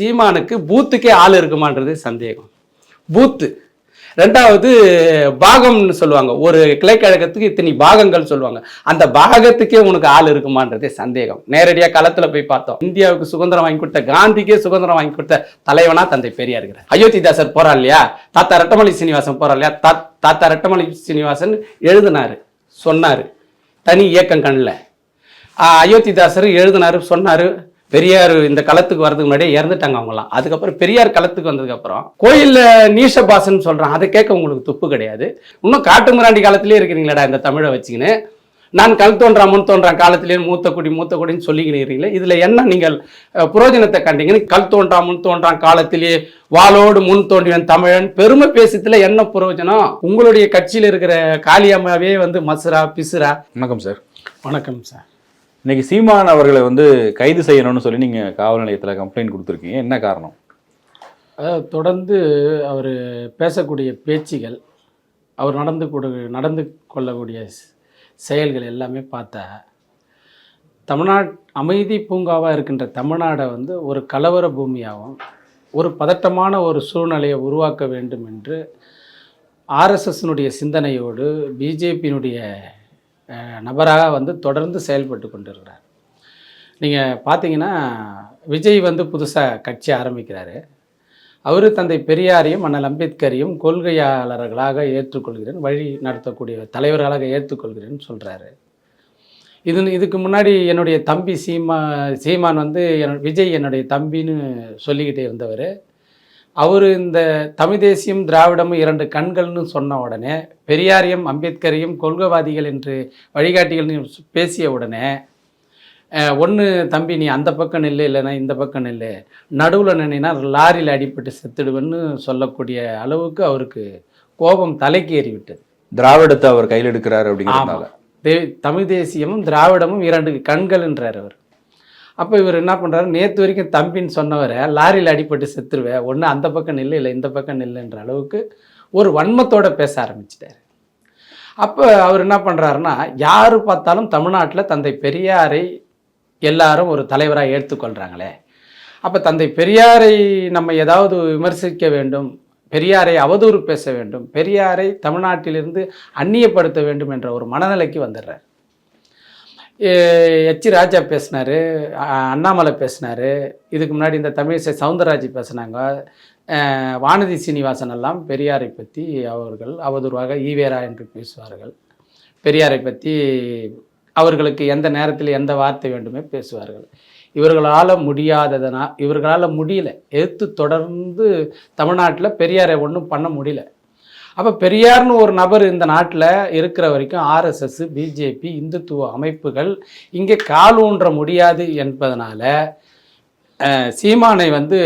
சீமானுக்கு பூத்துக்கே ஆள் இருக்குமான்றது சந்தேகம். பூத்து. ரெண்டாவது பாகம்னு சொல்லுவாங்க. ஒரு கிளைக்கழகத்துக்கு இத்தனை பாகங்கள் சொல்லுவாங்க. அந்த பாகத்துக்கே உனக்கு ஆள் இருக்குமான்றதே சந்தேகம். நேரடியாக களத்தில் போய் பார்த்தோம். இந்தியாவுக்கு சுதந்திரம் வாங்கி கொடுத்த காந்திக்கே சுதந்திரம் வாங்கி கொடுத்த தலைவனா தந்தை பெரியார் இருக்கிறார். அயோத்திதாசர் போறா இல்லையா? தாத்தா ரட்டமலை சீனிவாசன் போறா இல்லையா? தா தாத்தா ரட்டமலை சீனிவாசன் எழுதினாரு சொன்னாரு. தனி இயக்கம் கண்ணில். அயோத்திதாசர் எழுதினாரு சொன்னாரு. பெரியார் இந்த களத்துக்கு வரதுக்கு முன்னாடியே இறந்துட்டாங்க அவங்கலாம் அதுக்கப்புறம் பெரியார் களத்துக்கு வந்ததுக்கப்புறம் கோயிலில் நீஷபாசன் சொல்கிறான் அதை கேட்க உங்களுக்கு துப்பு கிடையாது. இன்னும் காட்டு மிராண்டி காலத்திலே இருக்கிறீங்களேடா இந்த தமிழை வச்சுக்கின்னு. நான் கல் தோன்றான் முன் தோன்றான் காலத்திலே மூத்த குடி மூத்த குடின்னு சொல்லிக்கின்னு இருக்கிறீங்களே இதில் என்ன நீங்கள் புரோஜனத்தை கண்டீங்கன்னு கல் தோன்றான் முன் தோன்றான் காலத்திலே வாளோடு முன் தோன்றியவன் தமிழன். பெருமை பேசுறதுல என்ன புரோஜனம்? உங்களுடைய கட்சியில் இருக்கிற காளியம்மாவே வந்து மசுரா பிசுரா? வணக்கம் சார். வணக்கம் சார். இன்னைக்கு சீமான் அவர்களை வந்து கைது செய்யணும்னு சொல்லி நீங்க காவல் நிலையத்தில் கம்ப்ளைண்ட் கொடுத்துருக்கீங்க. என்ன காரணம்? அதாவது தொடர்ந்து அவர் பேசக்கூடிய பேச்சுகள் அவர் நடந்து கொடு நடந்து கொள்ளக்கூடிய செயல்கள் எல்லாமே பார்த்தா தமிழ்நாட் அமைதி பூங்காவாக இருக்கின்ற தமிழ்நாடை வந்து ஒரு கலவர பூமியாகவும் ஒரு பதட்டமான ஒரு சூழ்நிலையை உருவாக்க வேண்டும் என்று ஆர்எஸ்எஸ்னுடைய சிந்தனையோடு பிஜேபியினுடைய நபராக வந்து தொடர்ந்து செயல்பட்டு கொண்டிருக்கிறார். நீங்கள் பார்த்தீங்கன்னா விஜய் வந்து புதுசாக கட்சி ஆரம்பிக்கிறாரு. அவர் தந்தை பெரியாரையும் அண்ணல் அம்பேத்கரையும் கொள்கையாளர்களாக ஏற்றுக்கொள்கிறேன் வழி நடத்தக்கூடிய தலைவர்களாக ஏற்றுக்கொள்கிறேன்னு சொல்கிறாரு இது இதுக்கு முன்னாடி என்னுடைய தம்பி சீமா சீமான் வந்து என் விஜய் என்னுடைய தம்பின்னு சொல்லிக்கிட்டே இருந்தவர். அவர் இந்த தமிழ் தேசியம் திராவிடமும் இரண்டு கண்கள்னு சொன்ன உடனே பெரியாரையும் அம்பேத்கரையும் கொள்கைவாதிகள் என்று வழிகாட்டிகள்னு பேசிய உடனே ஒன்று தம்பி நீ அந்த பக்கம் நில்லு இல்லைன்னா இந்த பக்கம் நில்லு. நடுவில் நின்னா லாரியில் அடிபட்டு செத்துடுவேன்னு சொல்லக்கூடிய அளவுக்கு அவருக்கு கோபம் தலைக்கு ஏறி விட்டது திராவிடத்தை அவர் கையில் எடுக்கிறாரு அப்படிங்கிறதுனால. தமிழ் தேசியமும் திராவிடமும் இரண்டு கண்கள்ன்றார் அவர். அப்போ இவர் என்ன பண்ணுறாரு நேற்று வரைக்கும் தம்பின்னு சொன்னவரை லாரியில் அடிபட்டு செத்துருவேன் ஒன்று அந்த பக்கம் நில்லு இல்லை இந்த பக்கம் நில்லுன்ற அளவுக்கு ஒரு வன்மத்தோடு பேச ஆரம்பிச்சிட்டாரு. அப்போ அவர் என்ன பண்ணுறாருன்னா யார் பார்த்தாலும் தமிழ்நாட்டில் தந்தை பெரியாரை எல்லாரும் ஒரு தலைவராக ஏற்றுக்கொள்கிறாங்களே அப்போ தந்தை பெரியாரை நம்ம ஏதாவது விமர்சிக்க வேண்டும் பெரியாரை அவதூறு பேச வேண்டும் பெரியாரை தமிழ்நாட்டிலிருந்து அந்நியப்படுத்த வேண்டும் என்ற ஒரு மனநிலைக்கு வந்துடுறார். எச் ராஜா பேசினார் அண்ணாமலை பேசினார். இதுக்கு முன்னாடி இந்த தமிழிசை சவுந்தரராஜ் பேசினாங்க. வானதி சீனிவாசன் எல்லாம் பெரியாரை பற்றி அவர்கள் அவதூறாக ஈவேரா என்று பேசுவார்கள். பெரியாரை பற்றி அவர்களுக்கு எந்த நேரத்தில் எந்த வார்த்தை வேண்டுமே பேசுவார்கள். இவர்களால் முடியாததனால் இவர்களால் முடியல. எதிர்த்து தொடர்ந்து தமிழ்நாட்டில் பெரியாரை ஒன்றும் பண்ண முடியல. அப்போ பெரியார்னு ஒரு நபர் இந்த நாட்டில் இருக்கிற வரைக்கும் ஆர்எஸ்எஸ் பிஜேபி இந்துத்துவ அமைப்புகள் இங்கே கால் ஊன்ற முடியாது என்பதனால சீமானை வந்து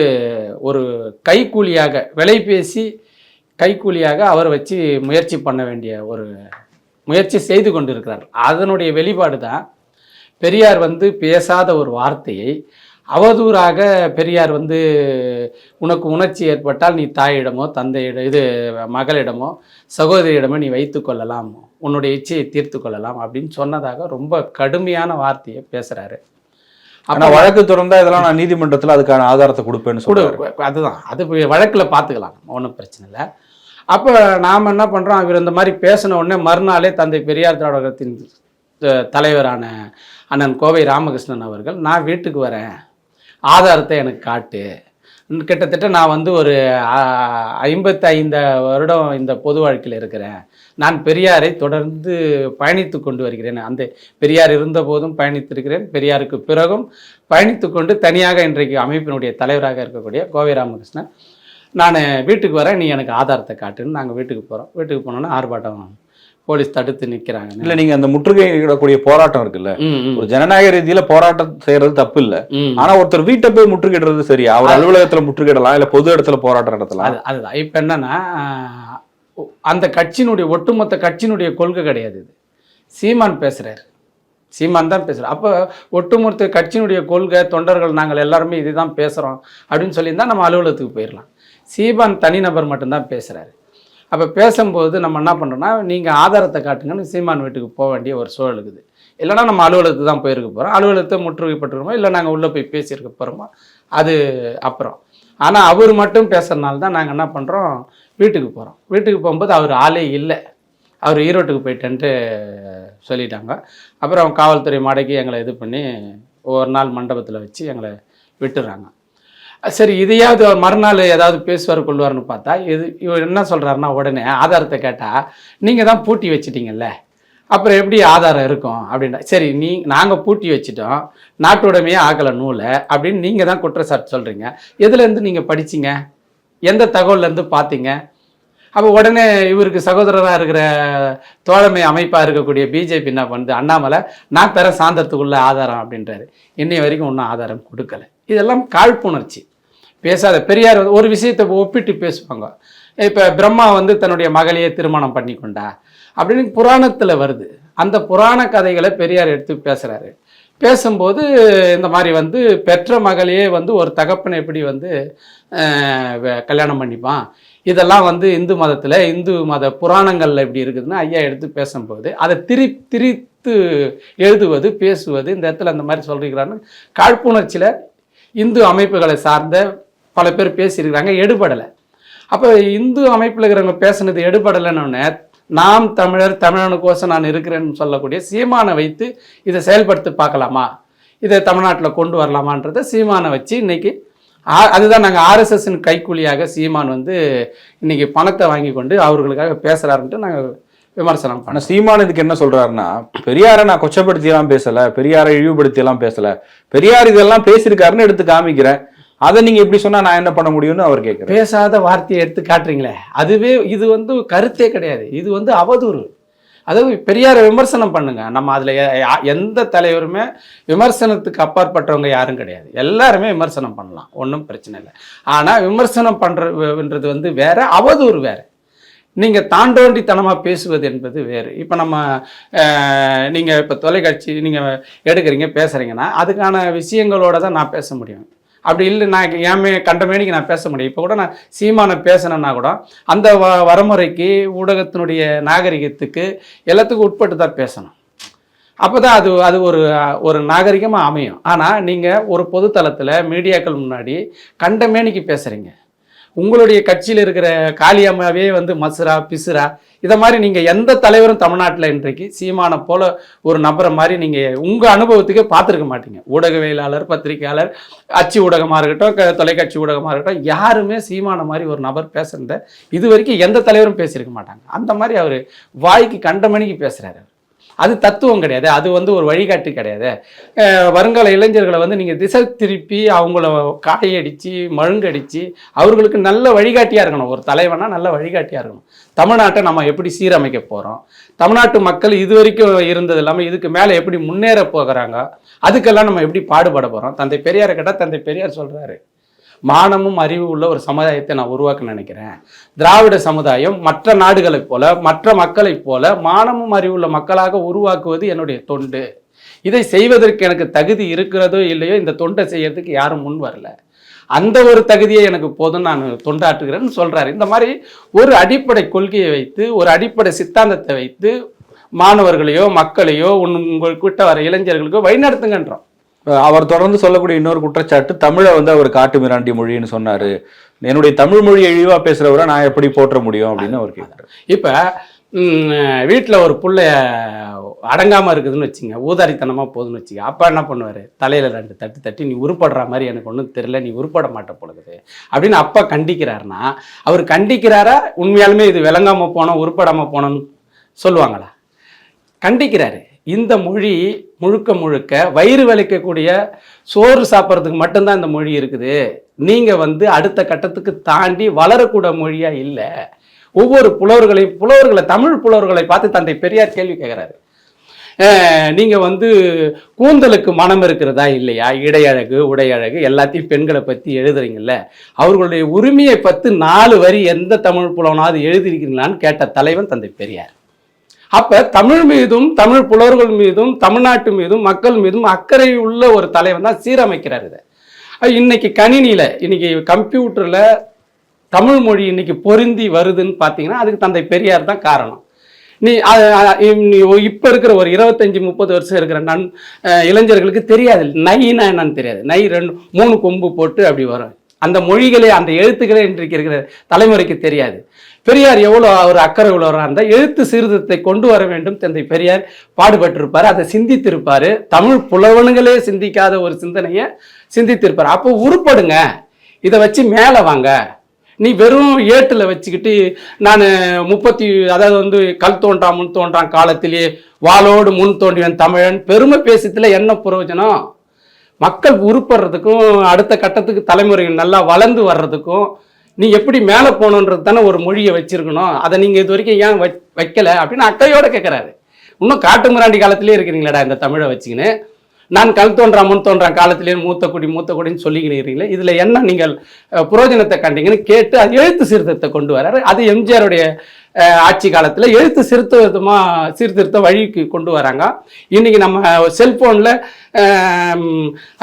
ஒரு கைக்கூலியாக விலை பேசி கைக்கூலியாக அவர் வச்சு முயற்சி பண்ண வேண்டிய ஒரு முயற்சி செய்து கொண்டிருக்கிறார். அதனுடைய வெளிப்பாடு தான் பெரியார் வந்து பேசாத ஒரு வார்த்தையை அவதூறாக பெரியார் வந்து உனக்கு உணர்ச்சி ஏற்பட்டால் நீ தாயிடமோ தந்தையிட இது மகளிடமோ சகோதரியிடமோ நீ வைத்து கொள்ளலாம். உன்னுடைய இச்சையை தீர்த்து கொள்ளலாம். அப்படின்னு சொன்னதாக ரொம்ப கடுமையான வார்த்தையை பேசுறாரு. ஆனா வழக்கு தொடர்ந்தா இதெல்லாம் நான் நீதிமன்றத்துல அதுக்கான ஆதாரத்தை கொடுப்பேன்னு கொடு சொல்றாரு. அதுதான். அது வழக்கில் பார்த்துக்கலாம் ஒன்றும் பிரச்சனை இல்லை. அப்போ நாம் என்ன பண்ணுறோம் இவர் இந்த மாதிரி பேசின உடனே மறுநாளே தந்தை பெரியார் திராவிடத்தின் தலைவரான அண்ணன் கோவை ராமகிருஷ்ணன் அவர்கள் நான் வீட்டுக்கு வரேன். ஆதாரத்தை எனக்கு காட்டு. கிட்டத்தட்ட நான் வந்து ஒரு ஐம்பத்தைந்து வருடம் இந்த பொது வாழ்க்கையில் இருக்கிறேன். நான் பெரியாரை தொடர்ந்து பயணித்து கொண்டு வருகிறேன். அந்த பெரியார் இருந்த போதும் பயணித்திருக்கிறேன். பெரியாருக்கு பிறகும் பயணித்து கொண்டு தனியாக இன்றைக்கு அமைப்பினுடைய தலைவராக இருக்கக்கூடிய கோவை ராமகிருஷ்ணன். நான் வீட்டுக்கு வரேன். நீ எனக்கு ஆதாரத்தை காட்டுன்னு நாங்கள் வீட்டுக்கு போகிறோம் வீட்டுக்கு போனோன்னா ஆர்ப்பாட்டம் போலீஸ் தடுத்து நிற்கிறாங்க இல்ல நீங்க அந்த முற்றுகையிடக்கூடிய போராட்டம் இருக்குல்ல? ஒரு ஜனநாயக ரீதியில போராட்டம் செய்யறது தப்பு இல்ல. ஆனா ஒருத்தர் வீட்டை போய் முற்றுகையிடுறது சரி அவர் அலுவலகத்துல முற்றுகையிடலாம் இல்ல பொது இடத்துல போராட்டம் நடத்தலாம். அது அதுதான். இப்போ என்னன்னா அந்த கட்சியினுடைய ஒட்டுமொத்த கட்சியினுடைய கொள்கை கிடையாது இது. சீமான் பேசுறாரு. சீமான் தான் பேசுறாரு. அப்போ ஒட்டுமொத்த கட்சியினுடைய கொள்கை தொண்டர்கள் நாங்கள் எல்லாருமே இதுதான் பேசுகிறோம் அப்படின்னு சொல்லியிருந்தா நம்ம அலுவலகத்துக்கு போயிடலாம் சீமான் தனிநபர் மட்டும்தான் பேசுறாரு. அப்போ பேசும்போது நம்ம என்ன பண்ணுறோம்னா நீங்கள் ஆதாரத்தை காட்டுங்கன்னு சீமான் வீட்டுக்கு போக வேண்டிய ஒரு சூழல் இருக்குது. இல்லைன்னா நம்ம அலுவலகத்துக்கு தான் போயிருக்க போகிறோம் அலுவலகத்தை முற்றுகைப்பட்டுருமோ இல்லை நாங்கள் உள்ளே போய் பேசியிருக்க போகிறோமோ அது அப்புறம். ஆனால் அவர் மட்டும் பேசுகிறனால தான் நாங்கள் என்ன பண்ணுறோம் வீட்டுக்கு போகிறோம் வீட்டுக்கு போகும்போது அவர் ஆளே இல்லை. அவர் ஈரோட்டுக்கு போயிட்டேன்ட்டு சொல்லிட்டாங்க. அப்புறம் காவல்துறை மடக்கி எங்களை இது பண்ணி ஒரு நாள் மண்டபத்தில் வச்சு எங்களை விட்டுறாங்க. சரி இதையாவது அவர் மறுநாள் ஏதாவது பேசுவார் கொள்வார்னு பார்த்தா இது இவர் என்ன சொல்கிறாருன்னா உடனே ஆதாரத்தை கேட்டால் நீங்கள் தான் பூட்டி வச்சிட்டிங்கல்ல அப்புறம் எப்படி ஆதாரம் இருக்கும்? அப்படின்னா சரி நீ நாங்கள் பூட்டி வச்சிட்டோம் நாட்டுடைமையே ஆகலை நூலை அப்படின்னு நீங்கள் தான் குற்றச்சாட்டு சொல்கிறீங்க எதுலேருந்து நீங்கள் படிச்சீங்க? எந்த தகவல்லேருந்து பார்த்தீங்க அப்போ உடனே இவருக்கு சகோதரராக இருக்கிற தோழமை அமைப்பாக இருக்கக்கூடிய பிஜேபி என்ன பண்ணுது? அண்ணாமலை நான் தர சாந்தத்துக்குள்ள ஆதாரம் அப்படின்றாரு. இன்னை வரைக்கும் ஒன்றும் ஆதாரம் கொடுக்கல. இதெல்லாம் காழ்ப்புணர்ச்சி. பேசாத பெரியார் வந்து ஒரு விஷயத்தை ஒப்பிட்டு பேசுவாங்க. இப்போ பிரம்மா வந்து தன்னுடைய மகளையே திருமணம் பண்ணி கொண்டா அப்படின்னு புராணத்தில் வருது. அந்த புராண கதைகளை பெரியார் எடுத்து பேசுகிறாரு பேசும்போது இந்த மாதிரி வந்து பெற்ற மகளையே வந்து ஒரு தகப்பனை எப்படி வந்து கல்யாணம் பண்ணிப்பான்? இதெல்லாம் வந்து இந்து மதத்தில் இந்து மத புராணங்களில் இப்படி இருக்குதுன்னு ஐயா எடுத்து பேசும்போது அதை திரி திரித்து எழுதுவது பேசுவது இந்த இடத்துல அந்த மாதிரி சொல்கிறீங்களான்னு காழ்ப்புணர்ச்சியில் இந்து அமைப்புகளை சார்ந்த பல பேர் பேசியிருக்கிறாங்க எடுபடலை. அப்போ இந்து அமைப்பில் இருக்கிறவங்க பேசுனது எடுபடலைன்னு நாம் தமிழர் தமிழனுக்கோசம் நான் இருக்கிறேன்னு சொல்லக்கூடிய சீமானை வைத்து இதை செயல்படுத்தி பார்க்கலாமா? இதை தமிழ்நாட்டில் கொண்டு வரலாமான்றதை சீமானை வச்சு இன்னைக்கு ஆ- அதுதான் நாங்கள் ஆர்எஸ்எஸ்ஸின் கைக்கூலியாக சீமான் வந்து இன்னைக்கு பணத்தை வாங்கி கொண்டு அவர்களுக்காக பேசுகிறாருன்ட்டு நாங்கள் விமர்சனம் ஆனா பண்ணோம். சீமான் இதுக்கு என்ன சொல்றாருன்னா பெரியாரை நான் கொச்சப்படுத்தி எல்லாம் பேசல பெரியாரை இழிவுபடுத்தி எல்லாம் பேசல. பெரியார் இதெல்லாம் பேசியிருக்காருன்னு எடுத்து காமிக்கிறேன். அதை நீங்க இப்படி சொன்னா நான் என்ன பண்ண முடியும்னு அவர் கேட்கிறேன் பேசாத வார்த்தையை எடுத்து காட்டுறீங்களே. அதுவே இது வந்து கருத்தே கிடையாது. இது வந்து அவதூறு. அதாவது பெரியாரை விமர்சனம் பண்ணுங்க. நம்ம அதில் எந்த தலைவருமே விமர்சனத்துக்கு அப்பாற்பட்டவங்க யாரும் கிடையாது. எல்லாருமே விமர்சனம் பண்ணலாம். ஒன்றும் பிரச்சனை இல்லை. ஆனால் விமர்சனம் பண்ணுறதுன்றது வந்து வேற அவதூறு வேற. நீங்கள் தாண்டோண்டித்தனமாக பேசுவது என்பது வேறு. இப்போ நம்ம நீங்கள் இப்போ தொலைக்காட்சி நீங்கள் எடுக்கிறீங்க பேசுகிறீங்கன்னா அதுக்கான விஷயங்களோட தான் நான் பேச முடியும். அப்படி இல்லை நான் ஏமே கண்டமேனிக்கு நான் பேச முடியும். இப்போ கூட நான் சீமானை பேசினேன்னா கூட அந்த வ வரமுறைக்கு ஊடகத்தினுடைய நாகரிகத்துக்கு எல்லாத்துக்கும் உட்பட்டு தான் பேசணும். அப்போ தான் அது அது ஒரு ஒரு நாகரிகமாக அமையும். ஆனால் நீங்கள் ஒரு பொதுத்தளத்தில் மீடியாக்கள் முன்னாடி கண்டமேனிக்கு பேசுகிறீங்க உங்களுடைய கட்சியில் இருக்கிற காளியம்மாவே வந்து மசுரா பிசுரா இதை மாதிரி நீங்கள் எந்த தலைவரும் தமிழ்நாட்டில் இன்றைக்கு சீமானை போல ஒரு நபரை மாதிரி நீங்கள் உங்கள் அனுபவத்துக்கே பார்த்துருக்க மாட்டீங்க. ஊடகவியலாளர் பத்திரிகையாளர் அச்சு ஊடகமாக இருக்கட்டும் க- தொலைக்காட்சி ஊடகமாக இருக்கட்டும் யாருமே சீமான மாதிரி ஒரு நபர் பேசுகிறத இது வரைக்கும் எந்த தலைவரும் பேசியிருக்க மாட்டாங்க. அந்த மாதிரி அவர் வாய்க்கு கண்டமணிக்கு பேசுகிறாரு அது தத்துவம் கிடையாது. அது வந்து ஒரு வழிகாட்டு கிடையாது. வருங்கால இளைஞர்களை வந்து நீங்கள் திசை திருப்பி அவங்கள காயடித்து மழுங்கடித்து அவர்களுக்கு நல்ல வழிகாட்டியாக இருக்கணும். ஒரு தலைவனாக நல்ல வழிகாட்டியாக இருக்கணும். தமிழ்நாட்டை நம்ம எப்படி சீரமைக்க போகிறோம் தமிழ்நாட்டு மக்கள் இது வரைக்கும் இருந்தது இல்லாமல் இதுக்கு மேலே எப்படி முன்னேற போகிறாங்க? அதுக்கெல்லாம் நம்ம எப்படி பாடுபட போகிறோம் தந்தை பெரியார் கேட்டால் தந்தை பெரியார் சொல்கிறாரு மானமும் அறிவு உள்ள ஒரு சமுதாயத்தை நான் உருவாக்க நினைக்கிறேன். திராவிட சமுதாயம் மற்ற நாடுகளைப் போல மற்ற மக்களைப் போல மானமும் அறிவுள்ள மக்களாக உருவாக்குவது என்னுடைய தொண்டு. இதை செய்வதற்கு எனக்கு தகுதி இருக்கிறதோ இல்லையோ இந்த தொண்டை செய்யறதுக்கு யாரும் முன் வரல. அந்த ஒரு தகுதியை எனக்கு போதும் நான் தொண்டாற்றுகிறேன்னு சொல்றாரு. இந்த மாதிரி ஒரு அடிப்படை கொள்கையை வைத்து ஒரு அடிப்படை சித்தாந்தத்தை வைத்து மாணவர்களையோ மக்களையோ உன் உங்கள்கிட்ட வர இளைஞர்களுக்கோ வழிநடத்துங்கன்றோம். அவர் தொடர்ந்து சொல்லக்கூடிய இன்னொரு குற்றச்சாட்டு தமிழை வந்து அவர் காட்டு மிராண்டி மொழின்னு சொன்னாரு. என்னுடைய தமிழ் மொழியை இழிவா பேசுறவரை நான் எப்படி போற்ற முடியும் அப்படின்னு அவர் கேட்குறாரு இப்போ வீட்டில் ஒரு புள்ள அடங்காமல் இருக்குதுன்னு வச்சுங்க ஊதாரித்தனமாக போகுதுன்னு வச்சுங்க அப்பா என்ன பண்ணுவார்? தலையில் ரெண்டு தட்டு தட்டி நீ உருப்படுற மாதிரி எனக்கு ஒன்றும் தெரில நீ உருப்பட மாட்ட பொழுது அப்படின்னு அப்பா கண்டிக்கிறாருன்னா அவர் கண்டிக்கிறாரா உண்மையாலுமே இது விளங்காமல் போனோம் உருப்படாமல் போனோம்னு சொல்லுவாங்களா? கண்டிக்கிறாரு. இந்த மொழி முழுக்க முழுக்க வயிறு வலிக்கக்கூடிய சோறு சாப்பிட்றதுக்கு மட்டும்தான் இந்த மொழி இருக்குது. நீங்கள் வந்து அடுத்த கட்டத்துக்கு தாண்டி வளரக்கூட மொழியாக இல்லை. ஒவ்வொரு புலவர்களையும் புலவர்களை தமிழ் புலவர்களை பார்த்து தந்தை பெரியார் கேள்வி கேட்குறாரு. நீங்கள் வந்து கூந்தலுக்கு மனம் இருக்கிறதா இல்லையா? இடையழகு உடையழகு எல்லாத்தையும் பெண்களை பற்றி எழுதுறீங்கல்ல. அவர்களுடைய உரிமையை பற்றி நாலு வரி எந்த தமிழ் புலவனாவது எழுதியிருக்கீங்களான்னு கேட்ட தலைவன் தந்தை பெரியார். அப்ப தமிழ் மீதும் தமிழ் புலவர்கள் மீதும் தமிழ்நாட்டு மீதும் மக்கள் மீதும் அக்கறை உள்ள ஒரு தலைவன் தான் சீரமைக்கிறார் இதை. இன்னைக்கு கணினியில இன்னைக்கு கம்ப்யூட்டர்ல தமிழ் மொழி இன்னைக்கு பொருந்தி வருதுன்னு பார்த்தீங்கன்னா அதுக்கு தந்தை பெரியார் தான் காரணம். நீ இப்போ இருக்கிற ஒரு இருபத்தஞ்சி முப்பது வருஷம் இருக்கிற நன் இளைஞர்களுக்கு தெரியாது. நைனா என்னன்னு தெரியாது. நை ரெண்டு மூணு கொம்பு போட்டு அப்படி வரும். அந்த மொழிகளே அந்த எழுத்துக்களே இன்றைக்கு இருக்கிற தலைமுறைக்கு தெரியாது. பெரியார் எவ்வளோ ஒரு அக்கறை உள்ளவராக இருந்தால் எழுத்து சீர்திருத்தத்தை கொண்டு வர வேண்டும் தந்தை பெரியார் பாடுபட்டிருப்பார். அதை சிந்தித்திருப்பார். தமிழ் புலவனுங்களே சிந்திக்காத ஒரு சிந்தனையை சிந்தித்திருப்பார். அப்போ உருப்படுங்க. இதை வச்சு மேலே வாங்க. நீ வெறும் ஏட்டில் வச்சுக்கிட்டு நான் முப்பத்தி அதாவது வந்து கல் தோன்றான் முன் தோன்றான் காலத்திலேயே வாளோடு முன் தோன்றியவன் தமிழன். பெருமை பேசத்துல என்ன பிரயோஜனம் மக்கள் உருப்படுறதுக்கும் அடுத்த கட்டத்துக்கு தலைமுறைகள் நல்லா வளர்ந்து வர்றதுக்கும் நீ எப்படி மேலே போகணுன்றது தானே ஒரு மொழியை வச்சிருக்கணும். அதை நீங்கள் இது வரைக்கும் ஏன் வை வைக்கல? அப்படின்னு அக்கையோட கேட்குறாரு இன்னும் காட்டு மிராண்டி காலத்திலே இருக்கிறீங்களாடா இந்த தமிழை வச்சுக்கின்னு. நான் கல் தோன்றா முன் தோன்றான் காலத்திலே மூத்த குடி மூத்த குடின்னு சொல்லிக்கிறீங்களே. இதில் என்ன நீங்கள் புரோஜனத்தை கண்டீங்கன்னு கேட்டு அது எழுத்து சீர்திருத்தத்தை கொண்டு வராரு. அது எம்ஜிஆருடைய ஆட்சி காலத்தில் எழுத்து சீர்திருத்தமாக சீர்திருத்த வழிக்கு கொண்டு வராங்க. இன்னைக்கு நம்ம செல்ஃபோனில்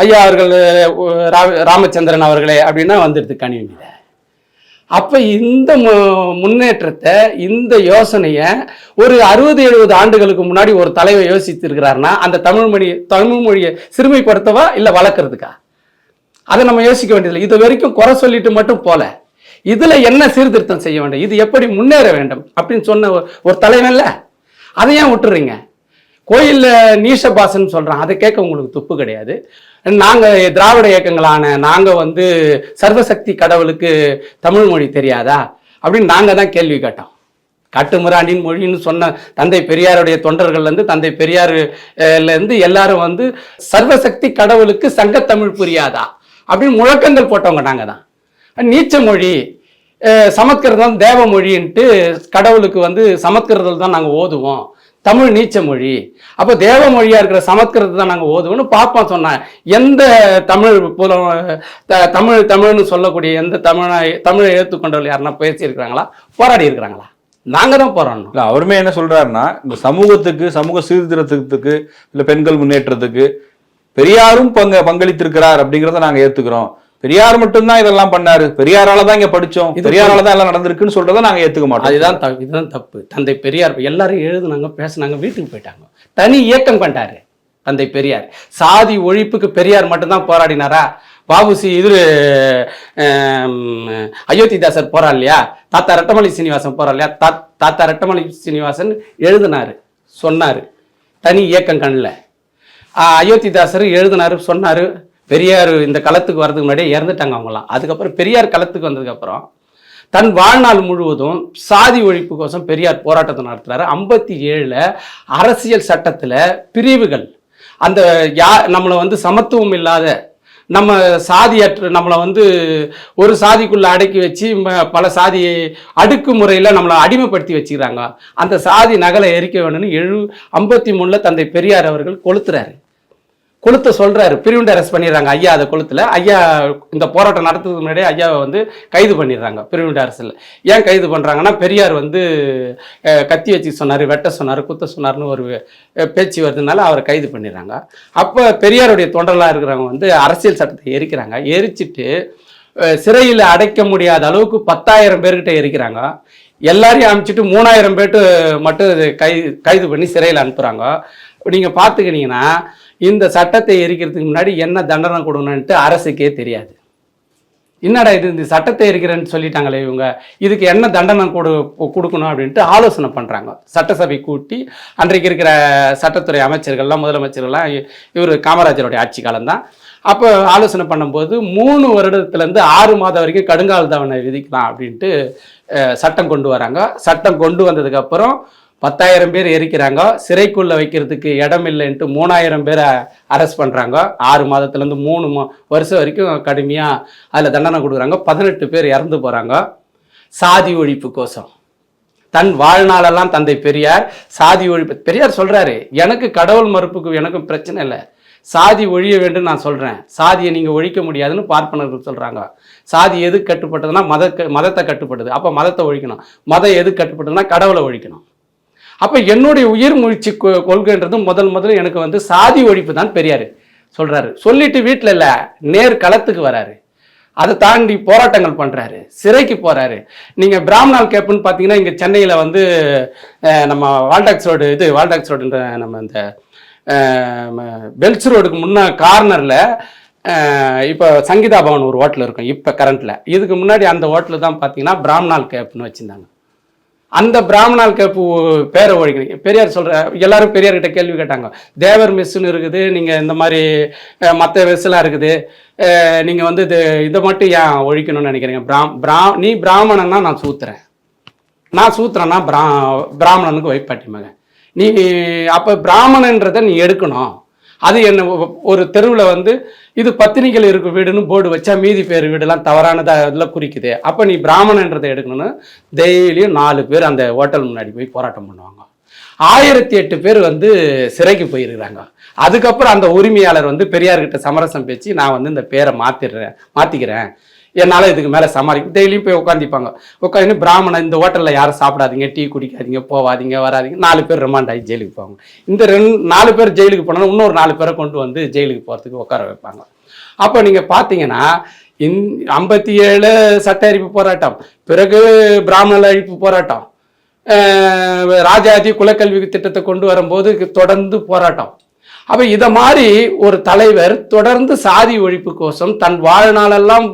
ஐயா அவர்கள் ரா- ராமச்சந்திரன் அவர்களே அப்படின்னா வந்துடுது கணினியில் அப்போ இந்த மு- முன்னேற்றத்தை இந்த யோசனையை ஒரு அறுபது எழுபது ஆண்டுகளுக்கு முன்னாடி ஒரு தலைவர் யோசித்திருக்கிறாருன்னா அந்த தமிழ் மொழி தமிழ் மொழியை சிறுமைப்படுத்தவா இல்லை வளர்க்குறதுக்கா? அதை நம்ம யோசிக்க வேண்டியதில்லை. இது வரைக்கும் குறை சொல்லிட்டு மட்டும் போல. இதில் என்ன சீர்திருத்தம் செய்ய வேண்டும்? இது எப்படி முன்னேற வேண்டும்? அப்படின்னு சொன்ன ஒரு- ஒரு தலைவன்ல அதை ஏன் விட்டுறீங்க? கோயிலில் நீஷபாசன் சொல்கிறான் அதை கேட்க உங்களுக்கு துப்பு கிடையாது. நாங்கள் திராவிட இயக்கங்களான நாங்கள் வந்து சர்வசக்தி கடவுளுக்கு தமிழ் மொழி தெரியாதா? அப்படின்னு நாங்கள் தான் கேள்வி கேட்டோம். காட்டுமிராண்டின் மொழின்னு சொன்ன தந்தை பெரியாருடைய தொண்டர்கள்லேருந்து தந்தை பெரியாருலேருந்து எல்லாரும் வந்து சர்வசக்தி கடவுளுக்கு சங்கத்தமிழ் புரியாதா? அப்படின்னு முழக்கங்கள் போட்டவங்க நாங்கள் தான். நீச்ச மொழி சமஸ்கிருதம் தேவ மொழின்ட்டு கடவுளுக்கு வந்து சமஸ்கிருதம் தான் நாங்கள் ஓதுவோம். தமிழ் நீச்ச மொழி அப்போ தேவ மொழியாக இருக்கிற சமஸ்கிருதத்தை தான் நாங்கள் ஓதுவோம்னு பாப்பா சொன்னேன் எந்த தமிழ் புல த- தமிழ் தமிழ்னு சொல்லக்கூடிய எந்த தமிழை தமிழை ஏற்றுக்கொண்டவர்கள் யாருன்னா பேசியிருக்கிறாங்களா? போராடி இருக்கிறாங்களா நாங்கள் தான் போராடணும். இல்லை அவருமே என்ன சொல்றாருன்னா இந்த சமூகத்துக்கு சமூக சீர்திருத்தத்துக்கு இல்லை பெண்கள் முன்னேற்றத்துக்கு பெரியாரும் பங்க பங்களித்திருக்கிறார் அப்படிங்கிறத நாங்கள் ஏற்றுக்கிறோம் பெரியார் மட்டும்தான் இதெல்லாம் பண்ணாரு. பெரியாரால தான் இங்க படிச்சோம். பெரியாரால தான் எல்லாம் நடந்திருக்குன்னு சொல்றதை நாங்க ஏத்துக்க மாட்டோம். அதுதான் இதுதான் தப்பு. தந்தை பெரியார் எல்லாரும் எழுதுனாங்க பேசுனாங்க வீட்டுக்கு போயிட்டாங்க. தனி இயக்கம் பண்ணிட்டாரு தந்தை பெரியார். சாதி ஒழிப்புக்கு பெரியார் மட்டும்தான் போராடினாரா? வாவுசி இது அயோத்திதாசர் போறா இல்லையா? தாத்தா ரெட்டமலை சீனிவாசன் போறா இல்லையா? தா- தாத்தா ரெட்டமலை சீனிவாசன் எழுதினாரு சொன்னாரு. தனி இயக்கம் கண்ணில் அயோத்திதாசர் எழுதினாரு சொன்னாரு. பெரியார் இந்த களத்துக்கு வரதுக்கு முன்னாடியே இறந்துட்டாங்க அவங்களாம் அதுக்கப்புறம் பெரியார் களத்துக்கு வந்ததுக்கப்புறம் தன் வாழ்நாள் முழுவதும் சாதி ஒழிப்பு கோசம் பெரியார் போராட்டத்தை நடத்துறாரு. ஐம்பத்தி ஏழில் அரசியல் சட்டத்தில் பிரிவுகள். அந்த யா நம்மளை வந்து சமத்துவம் இல்லாத நம்ம சாதியற்ற நம்மளை வந்து ஒரு சாதிக்குள்ளே அடக்கி வச்சு ம- பல சாதி அடுக்குமுறையில் நம்மளை அடிமைப்படுத்தி வச்சுக்கிறாங்க. அந்த சாதி நகலை எரிக்க வேணும்னு எழு ஐம்பத்தி மூணில் தந்தை பெரியார் அவர்கள் கொளுத்துறாரு. கொளுத்த சொல்கிறாரு பிரிவுண்டு அரெஸ்ட் பண்ணிடுறாங்க. ஐயா அதை குளத்தில். ஐயா இந்த போராட்டம் நடத்துறதுக்கு முன்னாடியே ஐயாவை வந்து கைது பண்ணிடுறாங்க பிரிவுண்டு அரசில் ஏன் கைது பண்ணுறாங்கன்னா பெரியார் வந்து கத்தி வச்சு சொன்னார் வெட்ட சொன்னார் குத்த சொன்னார்னு ஒரு பேச்சு வருதுனால அவரை கைது பண்ணிடுறாங்க. அப்போ பெரியாருடைய தொண்டர்களாக இருக்கிறவங்க வந்து அரசியல் சட்டத்தை எரிக்கிறாங்க. எரிச்சிட்டு சிறையில் அடைக்க முடியாத அளவுக்கு பத்தாயிரம் பேர்கிட்ட எரிக்கிறாங்க. எல்லாரையும் அனுப்பிச்சிட்டு மூணாயிரம் பேர்ட்டு மட்டும் கை கைது பண்ணி சிறையில் அனுப்புகிறாங்க நீங்கள் பார்த்துக்கினீங்கன்னா இந்த சட்டத்தை எரிக்கிறதுக்கு முன்னாடி என்ன தண்டனை கொடுக்கணுன்ட்டு அரசுக்கே தெரியாது. என்னடா இது இந்த சட்டத்தை எரிக்கிறேன்னு சொல்லிட்டாங்களே இவங்க. இதுக்கு என்ன தண்டனை கொடு கொடுக்கணும் அப்படின்ட்டு ஆலோசனை பண்ணுறாங்க சட்டசபை கூட்டி அன்றைக்கு இருக்கிற சட்டத்துறை அமைச்சர்கள்லாம் முதலமைச்சர்கள்லாம் இவர் காமராஜருடைய ஆட்சி காலம்தான். அப்போ ஆலோசனை பண்ணும்போது மூணு வருடத்துலேருந்து ஆறு மாதம் வரைக்கும் கடுங்கால் தவணை விதிக்கலாம் அப்படின்ட்டு சட்டம் கொண்டு வராங்க. சட்டம் கொண்டு வந்ததுக்கப்புறம் பத்தாயிரம் பேர் எரிக்கிறாங்க. சிறைக்குள்ள வைக்கிறதுக்கு இடம் இல்லைன்ட்டு மூணாயிரம் பேரை அரெஸ்ட் பண்ணுறாங்க ஆறு மாதத்துலேருந்து மூணு மா வருஷம் வரைக்கும் கடுமையாக அதில் தண்டனை கொடுக்குறாங்க. பதினெட்டு பேர் இறந்து போகிறாங்க சாதி ஒழிப்பு கோசம் தன் வாழ்நாளெல்லாம் தந்தை பெரியார் சாதி ஒழிப்பு பெரியார் சொல்கிறாரு எனக்கு கடவுள் மறுப்புக்கு எனக்கும் பிரச்சனை இல்லை. சாதி ஒழிய வேண்டும் நான் சொல்கிறேன் சாதியை நீங்கள் ஒழிக்க முடியாதுன்னு பார்ப்பனர்கள் சொல்கிறாங்க சாதி எது கட்டுப்பட்டதுன்னா மத மதத்தை கட்டுப்பட்டது அப்போ மதத்தை ஒழிக்கணும். மதம் எது கட்டுப்பட்டதுன்னா கடவுளை ஒழிக்கணும். அப்போ என்னுடைய உயிர் முயற்சி கொ- கொள்கைன்றது முதல் முதல்ல எனக்கு வந்து சாதி ஒழிப்பு தான் பெரியார் சொல்கிறாரு சொல்லிட்டு வீட்டில் இல்லை நேர் களத்துக்கு வராரு. அதை தாண்டி போராட்டங்கள் பண்ணுறாரு சிறைக்கு போகிறாரு நீங்கள் பிராமணால் கேப்புன்னு பார்த்தீங்கன்னா இங்கே சென்னையில் வந்து நம்ம வால்டாக்ஸ் ரோடு இது வால்டாக்ஸ் ரோடுன்ற நம்ம இந்த பெல்ஸ் ரோடுக்கு முன்னே கார்னரில் இப்போ சங்கீதா பவன் ஒரு ஹோட்டல் இருக்கும் இப்போ கரண்ட்டில் இதுக்கு முன்னாடி அந்த ஹோட்டல் தான் பார்த்தீங்கன்னா பிராமணால் கேப்னு வச்சுருந்தாங்க. அந்த பிராமணால் கேப்பு பேரை ஒழிக்கிறீங்க பெரியார் சொல்ற எல்லாரும் பெரியார் கிட்ட கேள்வி கேட்டாங்க. தேவர் மெஸ்ஸுன்னு இருக்குது நீங்க இந்த மாதிரி மற்ற மெஸ்ஸுலாம் இருக்குது. நீங்கள் நீங்க வந்து இது இதை மட்டும் ஏன் ஒழிக்கணும்னு நினைக்கிறீங்க? பிரா பிரா நீ பிராமணன்னா நான் சூத்துறேன். நான் சூத்திரன்னா பிரா பிராமணனுக்கு வைப்பாட்டி மகன். நீ அப்போ பிராமணன்றதை நீ எடுக்கணும். அது என்ன ஒரு தெருவில் வந்து இது பத்தினிகள் இருக்கும் வீடுன்னு போர்டு வச்சா மீதி பேர் வீடெல்லாம் தவறானதாக இதில் குறிக்குது. அப்போ நீ பிராமணன்றதை எடுக்கணும்னு டெய்லியும் நாலு பேர் அந்த ஹோட்டல் முன்னாடி போய் போராட்டம் பண்ணுவாங்க. ஆயிரத்தி எட்டு பேர் வந்து சிறைக்கு போயிருக்கிறாங்க. அதுக்கப்புறம் அந்த உரிமையாளர் வந்து பெரியார்கிட்ட சமரசம் பேச்சு நான் வந்து இந்த பேரை மாத்திடுறேன் மாற்றிக்கிறேன் என்னால் இதுக்கு மேலே சமாளிக்கும் டெய்லியும் போய் உட்காந்துப்பாங்க உட்காந்து பிராமணன் இந்த ஹோட்டலில் யாரும் சாப்பிடாதீங்க டீ குடிக்காதீங்க போவாதீங்க வராதிங்க. நாலு பேர் ரிமாண்ட் ஆகி ஜெயிலுக்கு போவாங்க. இந்த ரெண்டு நாலு பேர் ஜெயிலுக்கு போனாலும் இன்னொரு நாலு பேரை கொண்டு வந்து ஜெயிலுக்கு போகிறதுக்கு உட்கார வைப்பாங்க. அப்போ நீங்கள் பார்த்தீங்கன்னா இந் ஐம்பத்தி ஏழு சட்ட அரிப்பு போராட்டம் பிறகு பிராமண அழிப்பு போராட்டம் ராஜாதி ராஜாஜி குலக்கல்வி திட்டத்தை கொண்டு வரும்போது தொடர்ந்து போராட்டம். அப்போ இதை மாதிரி ஒரு தலைவர் தொடர்ந்து சாதி ஒழிப்பு கோசம் தன் வாழ்நாளெல்லாம்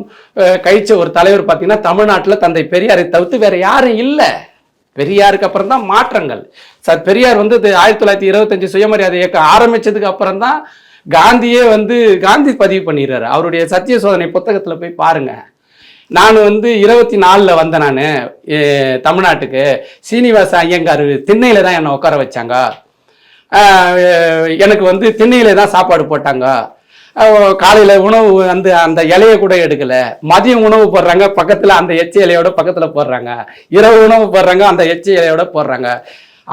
கழிச்ச ஒரு தலைவர் பார்த்தீங்கன்னா தமிழ்நாட்டில் தந்தை பெரியாரை தவிர்த்து வேற யாரும் இல்லை. பெரியாருக்கு அப்புறம் தான் மாற்றங்கள். சார் பெரியார் வந்து ஆயிரத்தி தொள்ளாயிரத்தி இருபத்தஞ்சு சுயமரியாதை இயக்கம் ஆரம்பித்ததுக்கு அப்புறம் தான் காந்தியே வந்து காந்தி பதிவு பண்ணிடுறாரு. அவருடைய சத்திய சோதனை புத்தகத்தில் போய் பாருங்கள் நான் வந்து இருபத்தி நாலில் வந்தேன் நான் தமிழ்நாட்டுக்கு. சீனிவாச ஐயங்கார் திண்ணையில் தான் என்னை உட்கார வச்சாங்க. எனக்கு வந்து திண்ணையில தான் சாப்பாடு போட்டாங்க. காலையில் உணவு வந்து அந்த இலையை கூட எடுக்கல. மதியம் உணவு போடுறாங்க பக்கத்தில் அந்த எச்ச இலையோட பக்கத்தில் போடுறாங்க. இரவு உணவு போடுறாங்க அந்த எச்ச இலையோட போடுறாங்க.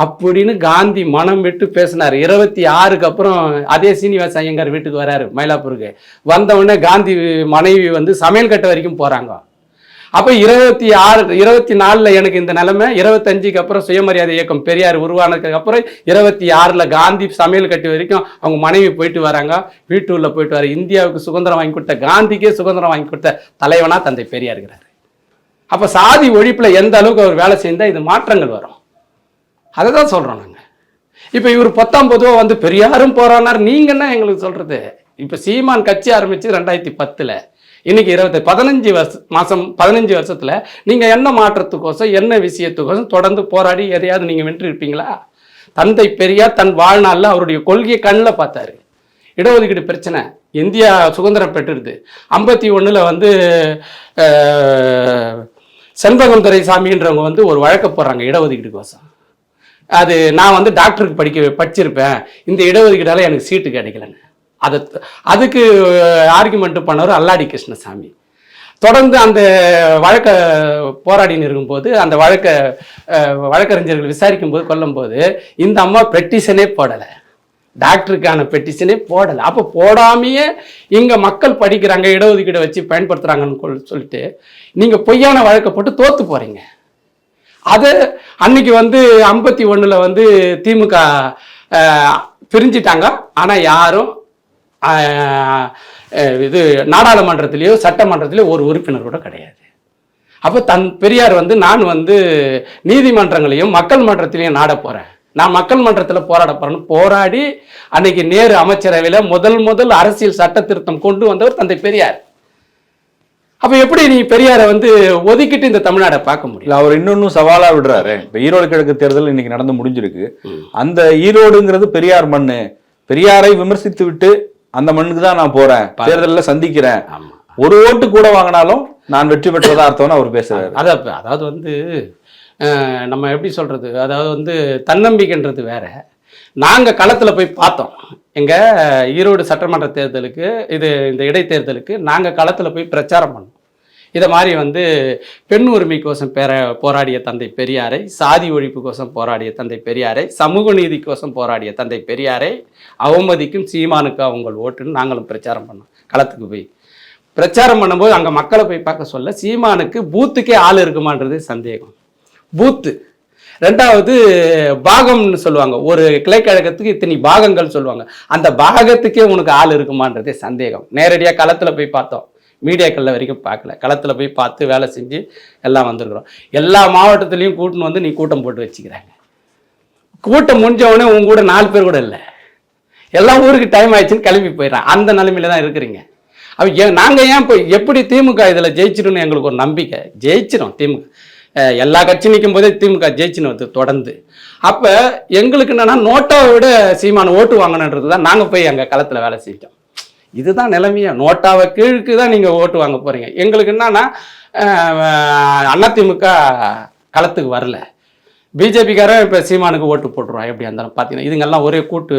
அப்படின்னு காந்தி மனம் விட்டு பேசினார். இருபத்தி ஆறுக்கு அப்புறம் அதே சீனிவாச ஐயங்கார் வீட்டுக்கு வராரு மயிலாப்பூருக்கு. வந்தவுடனே காந்தி மனைவி வந்து சமையல் கட்ட வரைக்கும் போகிறாங்க அப்போ இருபத்தி ஆறு இருபத்தி நாலில் எனக்கு இந்த நிலைமை இருபத்தஞ்சுக்கு அப்புறம் சுயமரியாதை இயக்கம் பெரியார் உருவானதுக்கு அப்புறம் இருபத்தி ஆறில் காந்தி சமையல் கட்டி வரைக்கும் அவங்க மனைவி போயிட்டு வராங்க. வீட்டூரில் போயிட்டு வர இந்தியாவுக்கு சுதந்திரம் வாங்கி கொடுத்த காந்திக்கே சுதந்திரம் வாங்கி கொடுத்த தலைவனாக தந்தை பெரியார் இருக்கிறாரு. அப்போ சாதி ஒழிப்பில் எந்த அளவுக்கு அவர் வேலை செய்தால் இது மாற்றங்கள் வரும். அதை தான் சொல்கிறோம் நாங்கள் இப்போ இவர் பத்தாம் பொதுவாக வந்து பெரியாரும் போகிறானார் நீங்கள் என்ன எங்களுக்கு சொல்கிறது இப்போ சீமான் கட்சி ஆரம்பிச்சு ரெண்டாயிரத்தி பத்தில். இன்னைக்கு இருபத்தி பதினஞ்சு வருஷ மாதம் பதினஞ்சு வருஷத்தில் நீங்கள் என்ன மாற்றத்துக்கோசம் என்ன விஷயத்துக்கோசம் தொடர்ந்து போராடி எதையாவது நீங்கள் வென்று இருப்பீங்களா தந்தை பெரியார் தன் வாழ்நாளில் அவருடைய கொள்கையை கண்ணில் பார்த்தாரு. இடஒதுக்கீடு பிரச்சனை இந்தியா சுதந்திரம் பெற்றுடுது. ஐம்பத்தி ஒன்றில் வந்து செண்பகம் துரைசாமின்றவங்க வந்து ஒரு வழக்க போடுறாங்க இடஒதுக்கீடுக்கோசம். அது நான் வந்து டாக்டருக்கு படிக்க படிச்சிருப்பேன். இந்த இடஒதுக்கீடால எனக்கு சீட்டு கிடைக்கலன்னு. அதை அதுக்கு ஆர்குமெண்ட் பண்ணவர் அல்லாடி கிருஷ்ணசாமி. தொடர்ந்து அந்த வழக்க போராடின்னு இருக்கும்போது அந்த வழக்க வழக்கறிஞர்கள் விசாரிக்கும் போது கொல்லும்போது இந்த அம்மா பெட்டிஷனே போடலை. டாக்டருக்கான பெட்டிஷனே போடலை. அப்போ போடாமையே இங்கே மக்கள் படிக்கிறாங்க இடஒதுக்கீடு வச்சு பயன்படுத்துகிறாங்கன்னு சொல்லிட்டு நீங்கள் பொய்யான வழக்கை போட்டு தோற்று போகிறீங்க அது அன்னைக்கு வந்து ஐம்பத்தி ஒன்றில் வந்து திமுக பிரிஞ்சிட்டாங்க. ஆனால் யாரும் இது நாடாளுமன்றத்திலேயோ சட்டமன்றத்திலேயோ ஒரு உறுப்பினர் கூட கிடையாது. அப்போ தன் பெரியார் வந்து நான் வந்து நீதிமன்றங்களையும் மக்கள் மன்றத்திலையும் நாட போறேன். நான் மக்கள் மன்றத்தில் போராட போறேன்னு போராடி அன்னைக்கு நேரு அமைச்சரவையில் முதல் முதல் அரசியல் சட்ட திருத்தம் கொண்டு வந்தவர் தந்தை பெரியார். அப்ப எப்படி நீ பெரியாரை வந்து ஒதுக்கிட்டு இந்த தமிழ்நாடை பார்க்க முடியும்? இல்ல அவர் இன்னொன்னும் சவாலா விடுறாரு. இப்ப ஈரோடு கிழக்கு தேர்தல் இன்னைக்கு நடந்து முடிஞ்சிருக்கு. அந்த ஈரோடுங்கிறது பெரியார் மண்ணு. பெரியாரை விமர்சித்து விட்டு அந்த மண்ணுக்கு தான் நான் போறேன். தேர்தலில் சந்திக்கிறேன். ஒரு ஓட்டு கூட வாங்கினாலும் நான் வெற்றி பெற்றதா அர்த்தம்னு அவர் பேசுறாரு. அதான் அதாவது வந்து நம்ம எப்படி சொல்றது? அதாவது வந்து தன்னம்பிக்கைன்றது வேற. நாங்க களத்துல போய் பார்த்தோம். எங்க ஈரோடு சட்டமன்ற தேர்தலுக்கு இது இந்த இடைத்தேர்தலுக்கு நாங்க களத்துல போய் பிரச்சாரம் பண்ணோம். இதை மாதிரி வந்து பெண் உரிமை கோசம் பேர போராடிய தந்தை பெரியாரை சாதி ஒழிப்பு கோசம் போராடிய தந்தை பெரியாரை சமூக நீதி கோசம் போராடிய தந்தை பெரியாரை அவமதிக்கும் சீமானுக்கு அவங்க ஓட்டுன்னு நாங்களும் பிரச்சாரம் பண்ணோம் களத்துக்கு போய். பிரச்சாரம் பண்ணும்போது அங்கே மக்களை போய் பார்க்க சொல்ல சீமானுக்கு பூத்துக்கே ஆள் இருக்குமான்றது சந்தேகம். பூத்து. ரெண்டாவது பாகம்னு சொல்லுவாங்க. ஒரு கிளைக்கழகத்துக்கு இத்தனை பாகங்கள் சொல்லுவாங்க. அந்த பாகத்துக்கே உனக்கு ஆள் இருக்குமான்றதே சந்தேகம். நேரடியாக களத்தில் போய் பார்த்தோம். மீடியாக்களில் வரைக்கும் பார்க்கல. களத்தில் போய் பார்த்து வேலை செஞ்சு எல்லாம் வந்திருக்கிறோம். எல்லா மாவட்டத்துலேயும் கூட்டின்னு வந்து நீ கூட்டம் போட்டு வச்சுக்கிறாங்க. கூட்டம் முடிஞ்சவனே உங்க கூட நாலு பேர் கூட இல்லை. எல்லாம் ஊருக்கு டைம் ஆயிடுச்சுன்னு கிளம்பி போயிடறான். அந்த நிலைமையில தான் இருக்கிறீங்க. அவ ஏன் நாங்கள் ஏன் இப்போ எப்படி திமுக இதில் ஜெயிச்சிடும்னு எங்களுக்கு ஒரு நம்பிக்கை. ஜெயிச்சிடும் திமுக. எல்லா கட்சியும் நிற்கும் போதே திமுக ஜெயிச்சுன்னு வந்து தொடர்ந்து. அப்போ எங்களுக்கு என்னென்னா நோட்டாவை விட சீமான ஓட்டு வாங்கணுன்றது தான் நாங்கள் போய் எங்கள் களத்தில் வேலை செஞ்சோம் இதுதான் நிலைமையா. நோட்டாவை கீழுக்கு தான் நீங்கள் ஓட்டு வாங்க போகிறீங்க எங்களுக்கு என்னன்னா அதிமுக களத்துக்கு வரல. பிஜேபிக்காரன் இப்போ சீமானுக்கு ஓட்டு போட்டுருவான். எப்படி இருந்தாலும் பார்த்தீங்கன்னா இதுங்கெல்லாம் ஒரே கூட்டு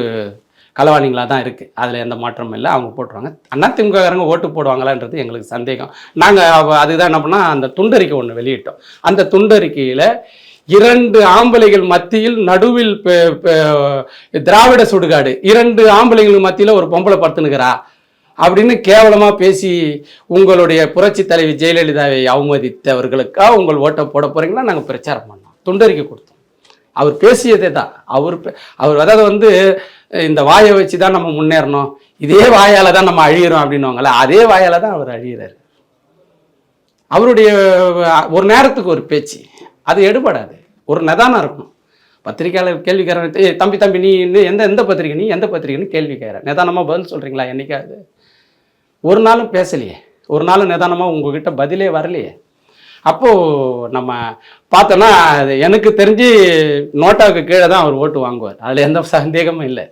களவாணிங்களாக தான் இருக்குது அதில் எந்த மாற்றமும் இல்லை. அவங்க போட்டுருவாங்க. அதிமுககாரங்க ஓட்டு போடுவாங்களான்றது எங்களுக்கு சந்தேகம். நாங்கள் அதுதான் என்ன பண்ணால் அந்த துண்டறிக்கை ஒன்று வெளியிட்டோம். அந்த துண்டறிக்கையில் இரண்டு ஆம்பளைகள் மத்தியில் நடுவில் திராவிட சுடுகாடு. இரண்டு ஆம்பளைகள் மத்தியில் ஒரு பொம்பளை படுத்துனுக்கிறா. அப்படின்னு கேவலமாக பேசி உங்களுடைய புரட்சி தலைவி ஜெயலலிதாவை அவமதித்தவர்களுக்காக உங்கள் ஓட்டை போட போகிறீங்கன்னா நாங்கள் பிரச்சாரம் பண்ணோம். துண்டறிக்கை கொடுத்தோம். அவர் பேசியதே தான். அவர் பே- அவர் அதாவது வந்து இந்த வாயை வச்சு தான் நம்ம முன்னேறணும். இதே வாயால் தான் நம்ம அழியிறோம் அப்படின்னுவாங்கல்ல அதே வாயால் தான் அவர் அழிகிறார் அவருடைய ஒரு நேரத்துக்கு ஒரு பேச்சு. அது எடுபடாது. ஒரு நிதானம் இருக்கணும். பத்திரிக்கையாளர் கேள்விக்காரன் தம்பி தம்பி நீ எந்த எந்த பத்திரிக்கை நீ எந்த பத்திரிக்கைன்னு கேள்வி கேட்குற நிதானமாக பதில் சொல்கிறீங்களா என்னைக்காவது? ஒரு நாளும் பேசலையே. ஒரு நாளும் நிதானமாக உங்ககிட்ட பதிலே வரலையே. அப்போது நம்ம பார்த்தோன்னா அது எனக்கு தெரிஞ்சு நோட்டாவுக்கு கீழே தான் அவர் ஓட்டு வாங்குவார். அதில் எந்த சந்தேகமும் இல்லை.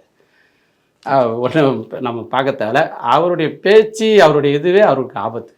ஒன்றும் நம்ம பார்க்க தேவையில்ல அவருடைய பேச்சு அவருடைய இதுவே அவருக்கு ஆபத்து.